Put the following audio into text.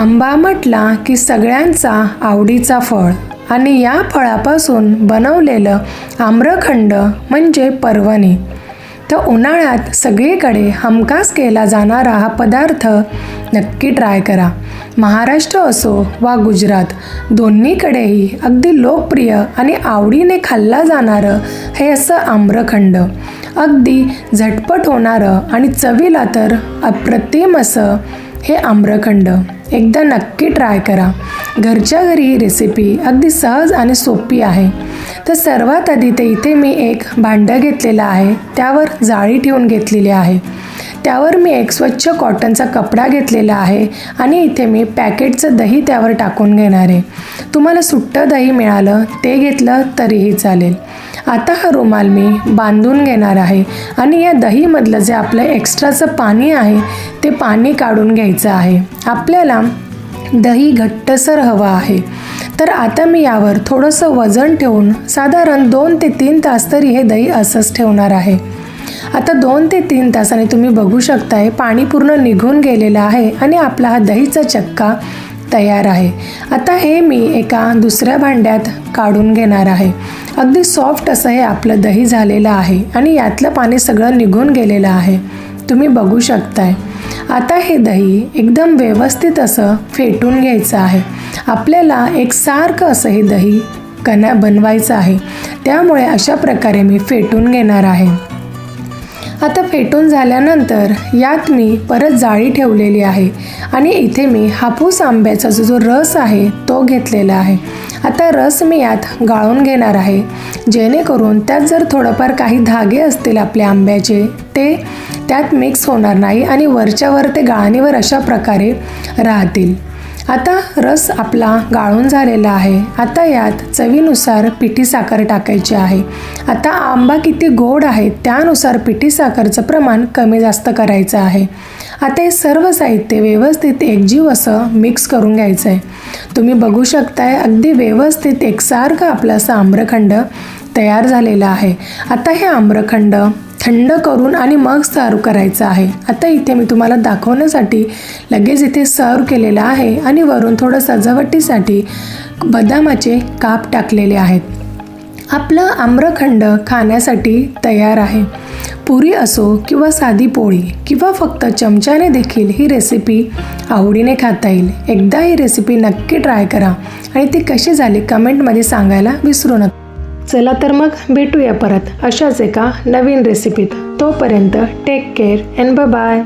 आंबा म्हटला की सगळ्यांचा आवडीचा फळ. आणि या फळापासून बनवलेलं आम्रखंड म्हणजे पर्वणी. तर उन्हाळ्यात सगळीकडे हमखास केला जाणारा हा पदार्थ नक्की ट्राय करा. महाराष्ट्र असो वा गुजरात दोन्हीकडेही अगदी लोकप्रिय आणि आवडीने खाल्ला जाणारं हे असं आम्रखंड. अगदी झटपट होणारं आणि चवीला तर अप्रतिम असं हे आम्रखंड. एकदा नक्की ट्राय करा. घरच्या घरी ही रेसिपी अगदी सहज आणि सोपी आहे. तर सर्वात आधी ते इथे मी एक भांडं घेतलेलं आहे. त्यावर जाळी ठेवून घेतलेली आहे. त्यावर मी एक स्वच्छ कॉटनचा कपडा घेतलेला आहे आणि इथे मी पॅकेटचं दही त्यावर टाकून घेणार आहे. तुम्हाला सुट्टं दही मिळालं ते घेतलं तरीही चालेल. आता हा रुमाल मी बांधून घेणार आहे आणि या दहीमधलं जे आपलं एक्स्ट्राचं पाणी आहे ते पाणी काढून घ्यायचं आहे. आपल्याला दही घट्टसर हवं आहे. तर आता मी यावर थोडंसं वजन ठेवून साधारण दोन ते तीन तास तरी हे दही असंच ठेवणार आहे. आता दोन ते तीन तासाने तुम्ही बघू शकताय पाणी पूर्ण निघून गेलेलं आहे आणि आपला हा दहीचा चक्का तयार आहे. आता हे मी एका दुसऱ्या भांड्यात काढून घेणार आहे. अगदी सॉफ्ट असं हे आपलं दही झालेलं आहे आणि यातलं पाणी सगळं निघून गेलेलं आहे. तुम्ही बघू शकताय. आता हे दही एकदम व्यवस्थित असं फेटून घ्यायचं आहे. आपल्याला एक सारखं असं हे दही कन्या बनवायचं आहे. त्यामुळे अशा प्रकारे मी फेटून घेणार आहे. आता फेटून झाल्यानंतर यात मी परत जाळी ठेवलेली आहे. आणि इथे मी हापूस आंब्याचा जो जो रस आहे तो घेतलेला आहे. आता रस मी यात गाळून घेणार आहे. जेणेकरून त्यात जर थोडंफार काही धागे असतील आपल्या आंब्याचे ते त्यात मिक्स होणार नाही आणि वरच्यावर ते गाळणीवर अशा प्रकारे राहतील. आता रस आपला गाळून झालेला आहे. आता यात चवीनुसार पिठी साखर टाकायची आहे. आता आंबा किती गोड आहे त्यानुसार पिठी साखरचं प्रमाण कमी जास्त करायचं आहे. आता हे सर्व साहित्य व्यवस्थित एकजीव असं मिक्स करून घ्यायचं आहे तुम्ही बघू शकताय अगदी व्यवस्थित एकसारखं आपलं असं आम्रखंड तयार झालेलं आहे. आता हे आम्रखंड थंड करून आणि मग सर्व करायचं आहे. आता इथे मी तुम्हाला दाखवण्यासाठी लगेच इथे सर्व केलेलं आहे आणि वरून थोडं सजावटीसाठी बदामाचे काप टाकलेले आहेत. आपलं आम्रखंड खाण्यासाठी तयार आहे. पुरी असो किंवा साधी पोळी किंवा फक्त चमच्याने देखील ही रेसिपी आवडीने खाता येईल. एकदा ही रेसिपी नक्की ट्राय करा आणि ती कशी झाली कमेंटमध्ये सांगायला विसरू नका. चला तर मग भेटूया परत अशाच एका नवीन रेसिपीत तोपर्यंत टेक केअर अँड बाय